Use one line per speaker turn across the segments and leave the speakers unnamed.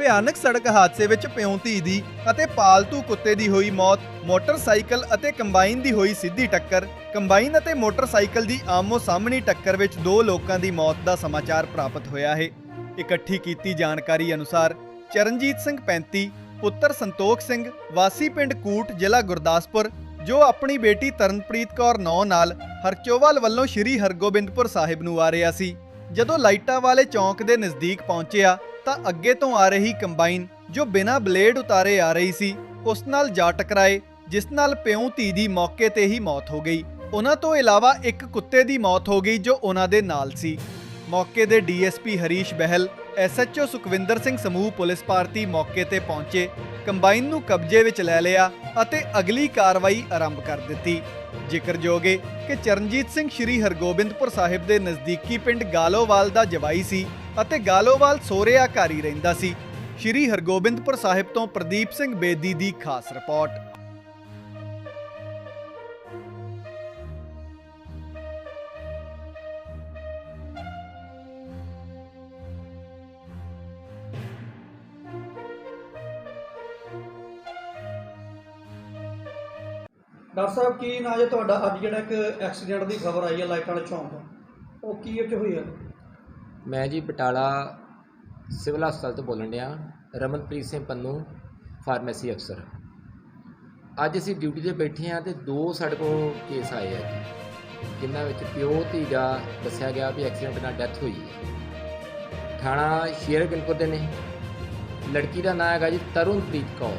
ਭਿਆਨਕ ਸੜਕ ਹਾਦਸੇ ਵਿੱਚ ਪਿਉ ਧੀ ਦੀ ਅਤੇ ਪਾਲਤੂ ਕੁੱਤੇ ਦੀ ਹੋਈ ਮੌਤ, ਮੋਟਰਸਾਈਕਲ ਅਤੇ ਕੰਬਾਈਨ ਦੀ ਹੋਈ ਸਿੱਧੀ ਟੱਕਰ, ਕੰਬਾਈਨ ਅਤੇ ਮੋਟਰਸਾਈਕਲ ਦੀ ਆਮੋ ਸਾਹਮਣੀ ਟੱਕਰ ਵਿੱਚ ਦੋ ਲੋਕਾਂ ਦੀ ਮੌਤ ਦਾ ਸਮਾਚਾਰ ਪ੍ਰਾਪਤ ਹੋਇਆ ਹੈ। ਇਕੱਠੀ ਕੀਤੀ ਜਾਣਕਾਰੀ ਅਨੁਸਾਰ ਚਰਨਜੀਤ ਸਿੰਘ 35 ਪੁੱਤਰ ਸੰਤੋਖ ਸਿੰਘ, ਵਾਸੀ ਪਿੰਡ ਕੂਟ, ਜ਼ਿਲ੍ਹਾ ਗੁਰਦਾਸਪੁਰ, ਜੋ ਆਪਣੀ ਬੇਟੀ ਤਰਨਪ੍ਰੀਤ ਕੌਰ ਨੌ ਨਾਲ ਹਰਚੋਵਾਲ ਵੱਲੋਂ ਸ਼੍ਰੀ ਹਰਗੋਬਿੰਦਪੁਰ ਸਾਹਿਬ ਨੂੰ ਆ ਰਿਹਾ ਸੀ, ਜਦੋਂ ਲਾਈਟਾਂ ਵਾਲੇ ਚੌਂਕ ਦੇ ਨਜ਼ਦੀਕ ਪਹੁੰਚਿਆ ਤਾਂ ਅੱਗੇ ਤੋਂ ਆ ਰਹੀ ਕੰਬਾਈਨ ਜੋ ਬਿਨਾਂ ਬਲੇਡ ਉਤਾਰੇ ਆ ਰਹੀ ਸੀ, ਉਸ ਨਾਲ ਜਾ ਟਕਰਾਏ, ਜਿਸ ਨਾਲ ਪਿਉ ਧੀ ਦੀ ਮੌਕੇ ਤੇ ਹੀ ਮੌਤ ਹੋ ਗਈ। ਉਹਨਾਂ ਤੋਂ ਇਲਾਵਾ ਇੱਕ ਕੁੱਤੇ ਦੀ ਮੌਤ ਹੋ ਗਈ ਜੋ ਉਹਨਾਂ ਦੇ ਨਾਲ ਸੀ। ਮੌਕੇ ਦੇ ਡੀਐਸਪੀ ਹਰੀਸ਼ ਬਹਿਲ, ਐਸਐਚਓ ਸੁਖਵਿੰਦਰ ਸਿੰਘ ਸਮੂਹ ਪੁਲਿਸ ਪਾਰਟੀ ਮੌਕੇ ਤੇ ਪਹੁੰਚੇ, ਕੰਬਾਈਨ ਨੂੰ ਕਬਜ਼ੇ ਵਿੱਚ ਲੈ ਲਿਆ ਅਤੇ ਅਗਲੀ ਕਾਰਵਾਈ ਆਰੰਭ ਕਰ ਦਿੱਤੀ। ਜ਼ਿਕਰਯੋਗ ਹੈ ਕਿ ਚਰਨਜੀਤ ਸਿੰਘ ਸ਼੍ਰੀ ਹਰਗੋਬਿੰਦਪੁਰ ਸਾਹਿਬ ਦੇ ਨਜ਼ਦੀਕੀ ਪਿੰਡ ਗਾਲੋਵਾਲ ਦਾ ਜਵਾਈ ਸੀ ਅਤੇ ਗਾਲੋਵਾਲ ਸੋਰਿਆ ਘਰ ਰਹਿੰਦਾ ਸੀ। ਸ਼੍ਰੀ ਹਰਗੋਬਿੰਦਪੁਰ ਸਾਹਿਬ ਤੋਂ ਪ੍ਰਦੀਪ ਸਿੰਘ ਬੇਦੀ ਦੀ ਖਾਸ ਰਿਪੋਰਟ।
ਡਾਕਟਰ ਸਾਹਿਬ, ਕੀ ਨਾ ਜੇ ਤੁਹਾਡਾ? ਅੱਜ ਜਿਹੜਾ ਇੱਕ ਐਕਸੀਡੈਂਟ ਦੀ ਖਬਰ ਆਈ ਹੈ ਲਾਈਟਾਂ ਵਾਲੇ ਚੌਂਕ ਉਹ ਕੀ ਇਹ ਚ ਹੋਈ ਹੈ?
ਮੈਂ ਜੀ ਬਟਾਲਾ ਸਿਵਲ ਹਸਪਤਾਲ ਤੋਂ ਬੋਲਣ ਡਿਆ, ਰਮਨਪ੍ਰੀਤ ਸਿੰਘ ਪੰਨੂ, ਫਾਰਮੇਸੀ ਅਫਸਰ। ਅੱਜ ਅਸੀਂ ਡਿਊਟੀ ਤੇ ਬੈਠੇ ਹਾਂ ਤੇ ਦੋ ਸਾਡੇ ਕੋਲ ਕੇਸ ਆਏ ਆ ਜੀ, ਜਿਨ੍ਹਾਂ ਵਿੱਚ ਪਿਓ ਧੀ ਦਾ ਦੱਸਿਆ ਗਿਆ ਵੀ ਐਕਸੀਡੈਂਟ ਨਾਲ ਡੈਥ ਹੋਈ ਹੈ। ਥਾਣਾ ਸ਼ੇਰਗਿਲਪੁਰ ਦੇ ਨੇ। ਲੜਕੀ ਦਾ ਨਾਮ ਹੈਗਾ ਜੀ ਤਰੁਣਪ੍ਰੀਤ ਕੌਰ,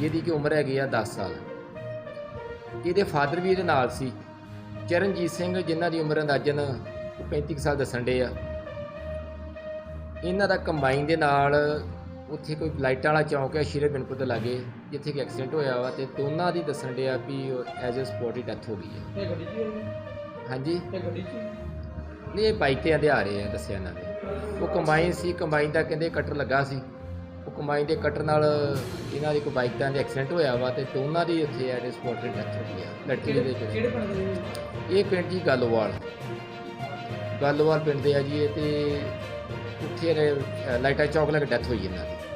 ਜਿਹਦੀ ਕਿ ਉਮਰ ਹੈਗੀ ਆ 10 ਸਾਲ। ਇਹਦੇ ਫਾਦਰ ਵੀ ਇਹਦੇ ਨਾਲ ਸੀ। ਚਰਨਜੀਤ ਸਿੰਘ, ਜਿਨ੍ਹਾਂ ਦੀ ਉਮਰ ਅੰਦਾਜ਼ਨ 35 ਕੁ ਸਾਲ ਦੱਸਣ ਦੇ ਆ ਇਹਨਾਂ ਦਾ ਕੰਬਾਈਨ ਦੇ ਨਾਲ ਉੱਥੇ ਕੋਈ ਲਾਈਟਾਂ ਵਾਲਾ ਚੌਂਕ ਹੈ ਸ਼ੀਰੇ ਬਿਨਪੁਰ ਦੇ ਲਾਗੇ ਜਿੱਥੇ ਕਿ ਐਕਸੀਡੈਂਟ ਹੋਇਆ ਵਾ ਤੇ ਦੋਨਾਂ ਦੀ ਦੱਸਣ ਦੇ ਆ ਵੀ ਐਜ਼ ਅ ਸਪੌਟ ਹੀ ਡੈਥ ਹੋ ਗਈ ਹੈ
ਇਹ ਗੱਡੀ 'ਚ ਹੀ ਹੋਈ ਹੈ?
ਹਾਂਜੀ
ਇਹ ਗੱਡੀ 'ਚ ਹੀ?
ਨਹੀਂ ਇਹ ਬਾਈਕ ਤੇ ਆਂਦੇ ਆ ਰਹੇ ਆ ਦੱਸਿਆ ਇਹਨਾਂ ਨੇ ਉਹ ਕੰਬਾਈਨ ਸੀ ਕੰਬਾਈਨ ਦਾ ਕਹਿੰਦੇ ਕਟਰ ਲੱਗਾ ਸੀ ਉਹ ਕੰਬਾਈਨ ਦੇ ਕਟਰ ਨਾਲ ਇਹਨਾਂ ਦੀ ਕੋਈ ਬਾਈਕ ਦਾ ਐਕਸੀਡੈਂਟ ਹੋਇਆ ਵਾ ਤੇ ਦੋਨਾਂ ਦੀ ਉੱਥੇ ਐਟ ਸਪੌਟ ਤੇ ਡੈਥ ਹੋ ਗਈ ਆ ਲੜਕੀ ਦੇ
ਕਿਹੜੇ
ਜਿਹੜੇ
ਪਿੰਡ ਦੇ?
ਇਹ ਪਿੰਡ ਜੀ ਗੱਲੋਵਾਲ ਗੱਲੋਵਾਲ ਪਿੰਡ ਦੇ ਆ ਜੀ ਇਹ ਤੇ ਉੱਥੇ ਇਹਨੇ, ਅ, ਲਾਈਟਾਂ ਚੌਕ ਲੱਗ ਡੈਥ ਹੋਈ ਇਹਨਾਂ ਦੀ।